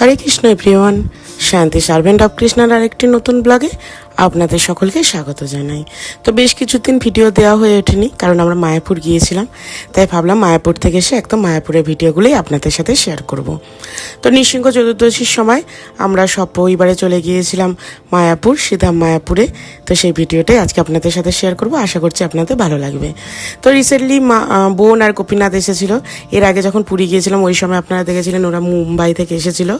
হরে কৃষ্ণ প্রিয়ন শান্তি servant of কৃষ্ণার আরেকটি নতুন ব্লগে। আপনাদের সকলকে স্বাগত জানাই। তো বেশ কিছুদিন ভিডিও দেওয়া হয়ে ওঠেনি, কারণ আমরা মায়াপুর গিয়েছিলাম। তাই ভাবলাম মায়াপুর থেকে এসে একদম মায়াপুরের ভিডিওগুলোই আপনাদের সাথে শেয়ার করব। তো নৃসিংহ চতুর্দশীর সময় আমরা সব পরিবারে চলে গিয়েছিলাম মায়াপুর, সিধাম মায়াপুরে। তো সেই ভিডিওটাই আজকে আপনাদের সাথে শেয়ার করব, আশা করছি আপনাদের ভালো লাগবে। তো রিসেন্টলি মা বোন আর গোপীনাথ এসেছিল। এর আগে যখন পুরী গিয়েছিলাম, ওই সময় আপনারা দেখেছিলেন ওরা মুম্বাই থেকে এসেছিল।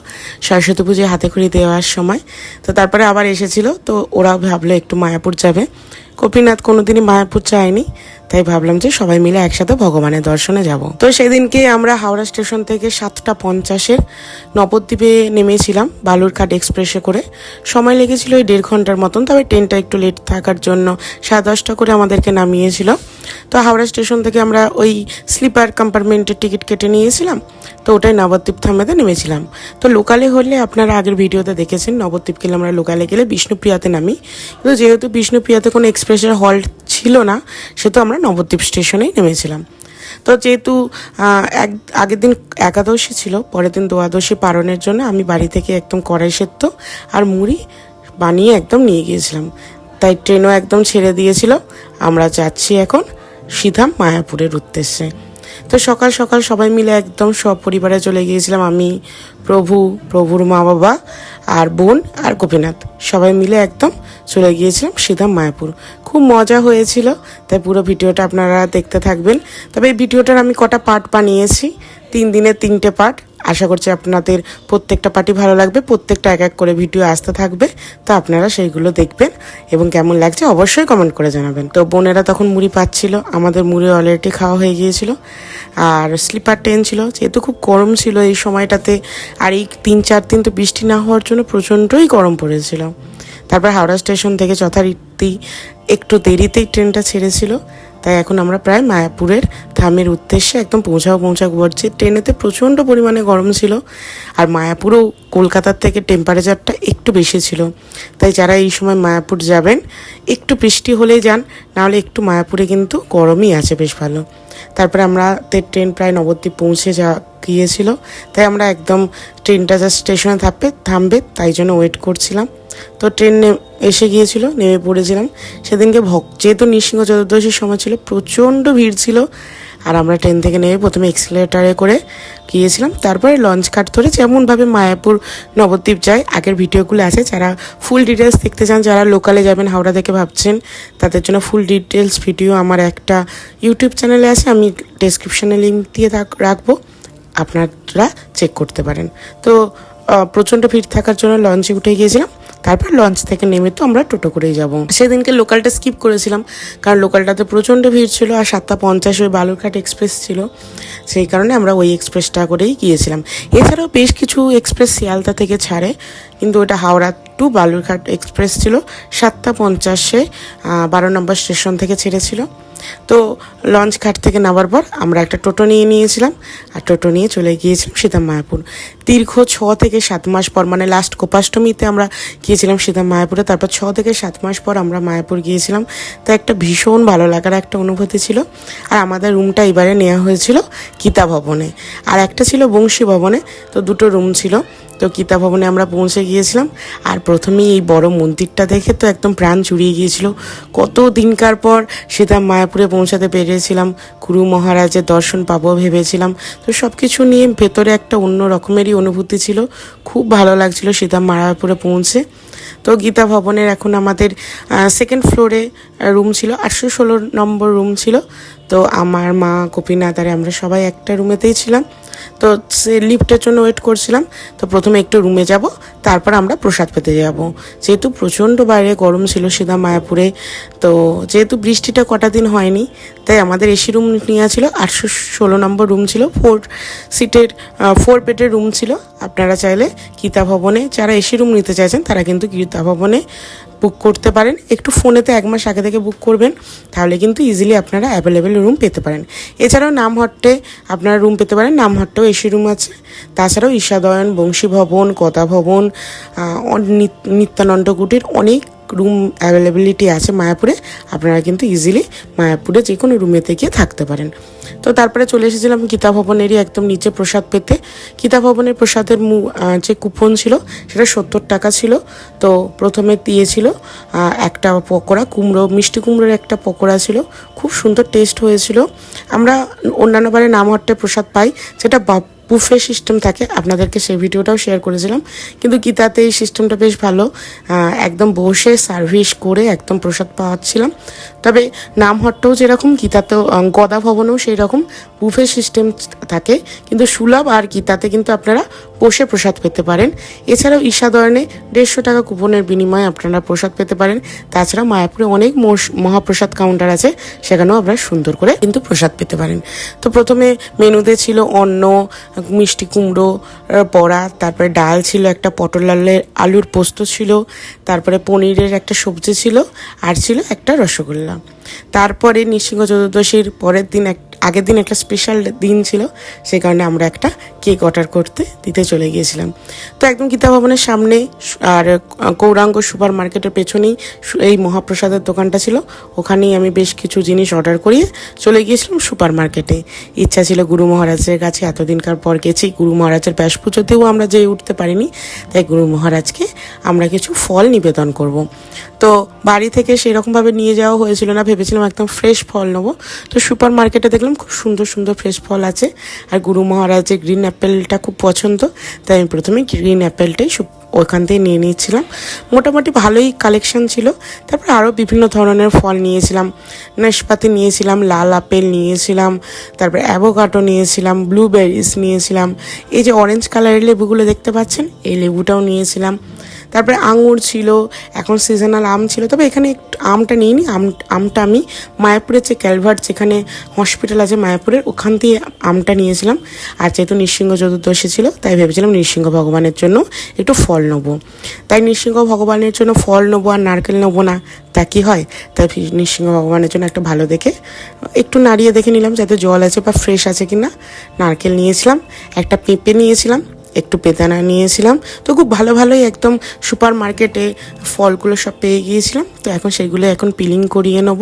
সরস্বতী পুজোয় হাতে খড়ি দেওয়ার সময়। তো তারপরে আবার এসেছিল। তো ওরা ভাবলো একটু মায়াপুর যাবে। কপিনাথ কোনোদিনই মায়াপুর চায়নি তাই ভাবলাম যে সবাই মিলে একসাথে ভগবানের দর্শনে যাব। তো সেদিনকে আমরা হাওড়া স্টেশন থেকে সাতটা পঞ্চাশের নবদ্বীপে নেমেছিলাম বালুরঘাট এক্সপ্রেসে করে। সময় লেগেছিল ওই দেড় ঘণ্টার মতন, তবে ট্রেনটা একটু লেট থাকার জন্য সাড়ে দশটা করে আমাদেরকে নামিয়েছিল। তো হাওড়া স্টেশন থেকে আমরা ওই স্লিপার কম্পার্টমেন্টের টিকিট কেটে নিয়েছিলাম, তো ওটাই নবদ্বীপ থামেতে নেমেছিলাম। তো লোকালে হলে আপনারা আগের ভিডিওতে দেখেছেন নবদ্বীপ গেলে আমরা লোকালে গেলে বিষ্ণুপ্রিয়াতে নামি। কিন্তু যেহেতু বিষ্ণুপ্রিয়াতে কোনো এক্সপ্রেসের হল্ট ছিল না সেহেতু আমরা নবদ্বীপ স্টেশনেই নেমেছিলাম। তো যেহেতু এক, আগের দিন একাদশী ছিল, পরের দিন দ্বাদশী পালনের জন্য আমি বাড়ি থেকে একদম কড়াই সেদ্ধ আর মুড়ি বানিয়ে একদম নিয়ে গিয়েছিলাম। তাই ট্রেনও একদম ছেড়ে দিয়েছিল। আমরা যাচ্ছি এখন সিধাম মায়াপুরের উদ্দেশ্যে। তো সকাল সকাল সবাই মিলে একদম সব পরিবারে চলে গিয়েছিলাম। আমি, প্রভু, প্রভুর মা বাবা, আর বোন, আর গোপীনাথ। সবাই মিলে একদম চলে গিয়েছিলাম সিধা মায়াপুর। খুব মজা হয়েছিল, তাই পুরো ভিডিওটা আপনারা দেখতে থাকবেন। তবে এই ভিডিওটার আমি কটা পার্ট বানিয়েছি, তিন দিনের তিনটে পার্ট। আশা করছি আপনাদের প্রত্যেকটা পার্টি ভালো লাগবে, প্রত্যেকটা এক এক করে ভিডিও আসতে থাকবে, তো আপনারা সেইগুলো দেখবেন এবং কেমন লাগছে অবশ্যই কমেন্ট করে জানাবেন। তো বোনেরা তখন মুড়ি পাচ্ছিল, আমাদের মুড়ি অলরেডি খাওয়া হয়ে গিয়েছিল, আর স্লিপার ট্রেন ছিল, যেহেতু খুব গরম ছিল এই সময়টাতে, আর এই তিন চার দিন তো বৃষ্টি না হওয়ার জন্য প্রচণ্ডই গরম পড়েছিল। তারপর হাওড়া স্টেশন থেকে যথারীতি একটু দেরিতেই ট্রেনটা ছেড়েছিল তাই এখন আমরা প্রায় মায়াপুরের থামের উদ্দেশ্যে একদম পৌঁছাও পৌঁছাও করছি ট্রেনেতে প্রচণ্ড পরিমাণে গরম ছিল আর মায়াপুরও কলকাতার থেকে টেম্পারেচারটা একটু বেশি ছিল। তাই যারা এই সময় মায়াপুর যাবেন, একটু বৃষ্টি হলেই যান, নাহলে একটু মায়াপুরে কিন্তু গরমই আছে বেশ ভালো। তারপরে আমরা ট্রেন প্রায় নবদ্বীপ পৌঁছে যা গিয়েছিল। তাই আমরা একদম ট্রেনটা যা স্টেশনে থাকবে থামবে, তাই জন্য ওয়েট করছিলাম। তো ট্রেন এসে গিয়েছিল, নেমে পড়েছিলাম। সেদিনকে ভক, যেহেতু নৃসিংহ চতুর্দশীর সময় ছিল, প্রচণ্ড ভিড় ছিল। আর আমরা ট্রেন থেকে নেমে প্রথমে এক্সিলেটারে করে গিয়েছিলাম। তারপরে লঞ্চ কাট ধরে যেমনভাবে মায়াপুর নবদ্বীপ যায়, আগের ভিডিওগুলো আছে। যারা ফুল ডিটেলস দেখতে চান, যারা লোকালে যাবেন, হাওড়া থেকে ভাবছেন, তাদের জন্য ফুল ডিটেলস ভিডিও আমার একটা ইউটিউব চ্যানেলে আছে। আমি ডেসক্রিপশানে লিঙ্ক দিয়ে রাখব। আপনারা চেক করতে পারেন। তো প্রচণ্ড ভিড় থাকার জন্য লঞ্চে উঠে গিয়েছিলাম। তারপর লঞ্চ থেকে নেমে তো আমরা টোটো করেই যাব। সেদিনকে লোকালটা স্কিপ করেছিলাম, কারণ লোকালটাতে প্রচণ্ড ভিড় ছিল আর সাতটা পঞ্চাশ ওই বালুরঘাট এক্সপ্রেস ছিল। সেই কারণে আমরা ওই এক্সপ্রেসটা করেই গিয়েছিলাম। এছাড়াও বেশ কিছু এক্সপ্রেস শিয়ালদা থেকে ছাড়ে। কিন্তু ওটা হাওড়া টু বালুরঘাট এক্সপ্রেস ছিল। সাতটা পঞ্চাশে বারো নম্বর স্টেশন থেকে ছেড়েছিল। তো লঞ্চ ঘাট থেকে নামার পর আমরা একটা টোটো নিয়ে নিয়েছিলাম। আর টোটো নিয়ে চলে গিয়েছিলাম সীতাম মায়াপুর দীর্ঘ ছ থেকে সাত মাস পর মানে লাস্ট কোপাষ্টমীতে আমরা গিয়েছিলাম সীতাম মায়াপুরে তারপর ছ থেকে সাত মাস পর আমরা মায়াপুর গিয়েছিলাম। তো একটা ভীষণ ভালো লাগার একটা অনুভূতি ছিল। আর আমাদের রুমটা এবারে নেওয়া হয়েছিল গীতা ভবনে। আর একটা ছিল বংশী ভবনে। তো দুটো রুম ছিল। তো গীতা ভবনে আমরা পৌঁছে গিয়েছিলাম। আর প্রথমেই এই বড় মন্দিরটা দেখে তো একদম প্রাণ চুরিয়ে গিয়েছিল। কত দিনকার পর সেটা মায়াপুরে পৌঁছাতে পেরেছিলাম। গুরু মহারাজের দর্শন পাবো ভেবেছিলাম। তো সব কিছু নিয়ে ভেতরে একটা অন্য রকমেরই অনুভূতি ছিল। খুব ভালো লাগছিল সীতা মায়াপুরে পৌঁছে। তো গীতা ভবনের এখন আমাদের সেকেন্ড ফ্লোরে রুম ছিল, আটশো ষোলো নম্বর রুম ছিল। তো আমার মা গোপীনাথ আর আমরা সবাই একটা রুমেতেই ছিলাম। তো সে লিফটের জন্য ওয়েট করছিলাম। তো প্রথমে একটু রুমে যাব, তারপর আমরা প্রসাদ পেতে যাব। যেহেতু প্রচণ্ড বাইরে গরম ছিল সিধা মায়াপুরে, তো যেহেতু বৃষ্টিটা কটা দিন হয়নি তাই আমাদের এসি রুম নেওয়া ছিল। আটশো ষোলো নম্বর রুম ছিল। ফোর সিটের ফোর বেডের রুম ছিল। আপনারা চাইলে গীতা ভবনে যারা এসি রুম নিতে চাইছেন, তারা কিন্তু গীতা ভবনে বুক করতে পারেন। একটু ফোনেতে এক মাস আগে থেকে বুক করবেন, তাহলে কিন্তু ইজিলি আপনারা অ্যাভেলেবেল রুম পেতে পারেন। এছাড়াও নামহট্টে আপনারা রুম পেতে পারেন। নামহট্টেও এসি রুম আছে। তাছাড়াও ঈশাদয়ন বংশী ভবন কথা ভবন নিত্যানন্দ কুটির অনেক রুম অ্যাভেলেবিলিটি আছে মায়াপুরে, আপনারা কিন্তু ইজিলি মায়াপুরে যে কোনো রুমেতে গিয়ে থাকতে পারেন। তো তারপরে চলে এসেছিলাম গীতা ভবনেরই একদম নিচে প্রসাদ পেতে। গীতা ভবনের প্রসাদের যে কুপন ছিল, সেটা সত্তর টাকা ছিল। তো প্রথমে দিয়েছিল একটা পকোড়া, কুমড়ো, মিষ্টি কুমড়োর একটা পকোড়া ছিল। খুব সুন্দর টেস্ট হয়েছিল। আমরা অন্যান্য বারে নামহট্টে প্রসাদ পাই যেটা বুফে সিস্টেম থাকে। আপনাদেরকে সেই ভিডিওটাও শেয়ার করেছিলাম। কিন্তু গীতাতে এই সিস্টেমটা বেশ ভালো। একদম বসে সার্ভিস করে একদম প্রসাদ পাওয়াচ্ছিলাম। তবে নামহট্টেও যেরকম, গীতাতেও গদা ভবনেও সেই রকম বুফে সিস্টেম থাকে। কিন্তু সুলভ আর গীতাতে কিন্তু আপনারা বসে প্রসাদ পেতে পারেন। এছাড়াও ঈশাদয়নে দেড়শো টাকা কুপনের বিনিময়ে আপনারা প্রসাদ পেতে পারেন। তাছাড়া মায়াপুরে অনেক মহাপ্রসাদ কাউন্টার আছে, সেখানেও আপনারা সুন্দর করে কিন্তু প্রসাদ পেতে পারেন। তো প্রথমে মেনুতে ছিল অন্ন, মিষ্টি কুমড়ো বড়া, তারপরে ডাল ছিল একটা, পটল আলের আলুর পোস্ত ছিল, তারপরে পনিরের একটা সবজি ছিল, আর ছিল একটা রসগোল্লা। তারপরে নৃসিংহ চতুর্দশীর পরের দিন এক আগের দিন একটা স্পেশাল দিন ছিল সেই কারণে আমরা একটা কেক অর্ডার করতে, দিতে চলে গিয়েছিলাম। তো একদম গীতা ভবনের সামনে, আর গৌরাঙ্গ সুপার মার্কেটের পেছনেই এই মহাপ্রসাদের দোকানটা ছিল, ওখানেই আমি বেশ কিছু জিনিস অর্ডার করিয়ে চলে গিয়েছিলাম সুপার মার্কেটে ইচ্ছা ছিল গুরু মহারাজের কাছে, এতদিনকার পর গেছি, গুরু মহারাজের ব্যাস পুজোতেও আমরা যেয়ে উঠতে পারিনি, তাই গুরু মহারাজকে আমরা কিছু ফল নিবেদন করব। তো বাড়ি থেকে সেরকমভাবে নিয়ে যাওয়া হয়েছিল না, ভেবেছিলাম একদম ফ্রেশ ফল নেব। তো সুপার মার্কেটে দেখলাম খুব সুন্দর সুন্দর ফ্রেশ ফল আছে। আর গুরু মহারাজের গ্রিন অ্যাপেলটা খুব পছন্দ, তাই আমি প্রথমে গ্রিন অ্যাপেলটাই ওখান থেকে নিয়ে নিয়েছিলাম। মোটামুটি ভালোই কালেকশন ছিল। তারপর আরও বিভিন্ন ধরনের ফল নিয়েছিলাম। নাশপাতি নিয়েছিলাম, লাল আপেল নিয়েছিলাম, তারপর অ্যাভোকাটো নিয়েছিলাম ব্লুবেরিজ নিয়েছিলাম। এই যে অরেঞ্জ কালারের লেবুগুলো দেখতে পাচ্ছেন, এই লেবুটাও নিয়েছিলাম। তারপরে আঙুর ছিল, এখন সিজনাল আম ছিল। তবে এখানে একটু আমটা নিইনি, আম, আমটা আমি মায়াপুরের যে ক্যালভার্ট যেখানে হসপিটাল আছে মায়াপুরের, ওখান দিয়ে আমটা নিয়েছিলাম। আর যেহেতু নৃসিংহ চতুর্দশী ছিল, তাই ভেবেছিলাম নৃসিংহ ভগবানের জন্য একটু ফল নেব। তাই নৃসিংহ ভগবানের জন্য ফল নেব আর নারকেল নেব না, তা কি হয়? তাই নৃসিংহ ভগবানের জন্য একটা ভালো দেখে, একটু নাড়িয়ে দেখে নিলাম যাতে জল আছে বা ফ্রেশ আছে কি না নারকেল নিয়েছিলাম, একটা পেঁপে নিয়েছিলাম একটু বেদানা নিয়েছিলাম। তো খুব ভালো ভালোই একদম সুপার মার্কেটে ফলগুলো সব পেয়ে গিয়েছিলাম। তো এখন সেগুলো এখন পিলিং করিয়ে নেব।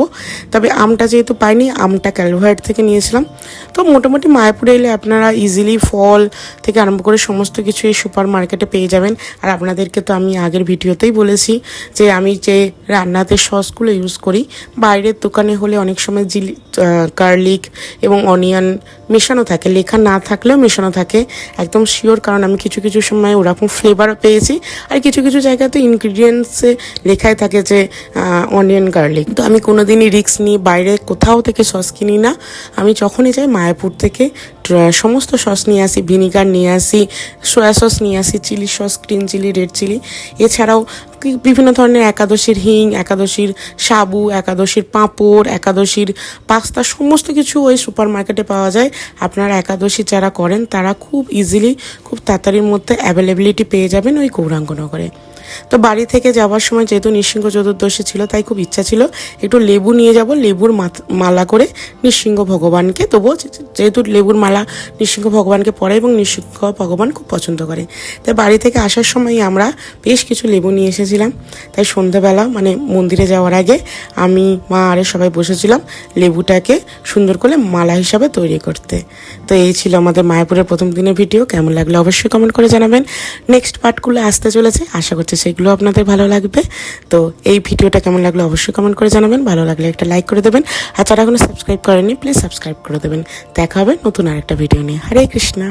তবে আমটা যেহেতু পাইনি, আমটা ক্যালভার্ট থেকে নিয়েছিলাম। তো মোটামুটি মায়াপুরে এলে আপনারা ইজিলি ফল থেকে আরম্ভ করে সমস্ত কিছু এই সুপার মার্কেটে পেয়ে যাবেন। আর আপনাদেরকে তো আমি আগের ভিডিওতেই বলেছি যে আমি যে রান্নাতে সসগুলো ইউজ করি, বাইরের দোকানে হলে অনেক সময় জিলি গার্লিক এবং অনিয়ন মেশানো থাকে। লেখা না থাকলেও মেশানো থাকে। একদম শিওর কারণ আমি কিছু কিছু সময় ওরকম ফ্লেভারও পেয়েছি। আর কিছু কিছু জায়গায় তো ইনগ্রিডিয়েন্টসে লেখাই থাকে যে অনিয়ন গার্লিক তো আমি কোনোদিনই রিস্ক নিই, বাইরে কোথাও থেকে সস কিনি না। আমি যখনই যাই মায়াপুর থেকে সমস্ত সস নিয়ে আসি ভিনিগার নিয়ে আসি সয়া সস নিয়ে আসি chilli sauce green chilli red chilli এছাড়াও বিভিন্ন ধরনের একাদশীর হিং, একাদশীর সাবু, একাদশীর পাঁপড়, একাদশীর পাস্তা, সমস্ত কিছু ওই সুপার মার্কেটে পাওয়া যায়। আপনারা একাদশী যারা করেন, তারা খুব ইজিলি খুব তাড়াতাড়ির মধ্যে অ্যাভেলেবিলিটি পেয়ে যাবেন ওই গৌরাঙ্গনগরে। তো বাড়ি থেকে যাওয়ার সময় যেহেতু নৃসিংহ চতুর্দশী ছিল, তাই খুব ইচ্ছা ছিল একটু লেবু নিয়ে যাব, লেবুর মালা করে নৃসিংহ ভগবানকে। তবুও যেহেতু লেবুর মালা নৃসিংহ ভগবানকে পরে এবং নৃসিংহ ভগবান খুব পছন্দ করে। তাই বাড়ি থেকে আসার সময় আমরা বেশ কিছু লেবু নিয়ে এসেছিলাম। তাই সন্ধ্যাবেলা মানে মন্দিরে যাওয়ার আগে আমি, মা আরে সবাই বসেছিলাম লেবুটাকে সুন্দর করে মালা হিসাবে তৈরি করতে। তো এই ছিল আমাদের মায়াপুরের প্রথম দিনের ভিডিও। কেমন লাগল অবশ্যই কমেন্ট করে জানাবেন। নেক্সট পার্টগুলো আসতে চলেছে। আশা করছি সেগুলো আপনাদের ভালো লাগবে। তো এই ভিডিওটা কেমন লাগল অবশ্যই কমেন্ট করে জানাবেন। ভালো লাগলে একটা লাইক করে দেবেন। আর যারা এখনও সাবস্ক্রাইব করেনি প্লিজ সাবস্ক্রাইব করে দেবেন। দেখা হবে নতুন আরেকটা ভিডিও নিয়ে। হরে কৃষ্ণা।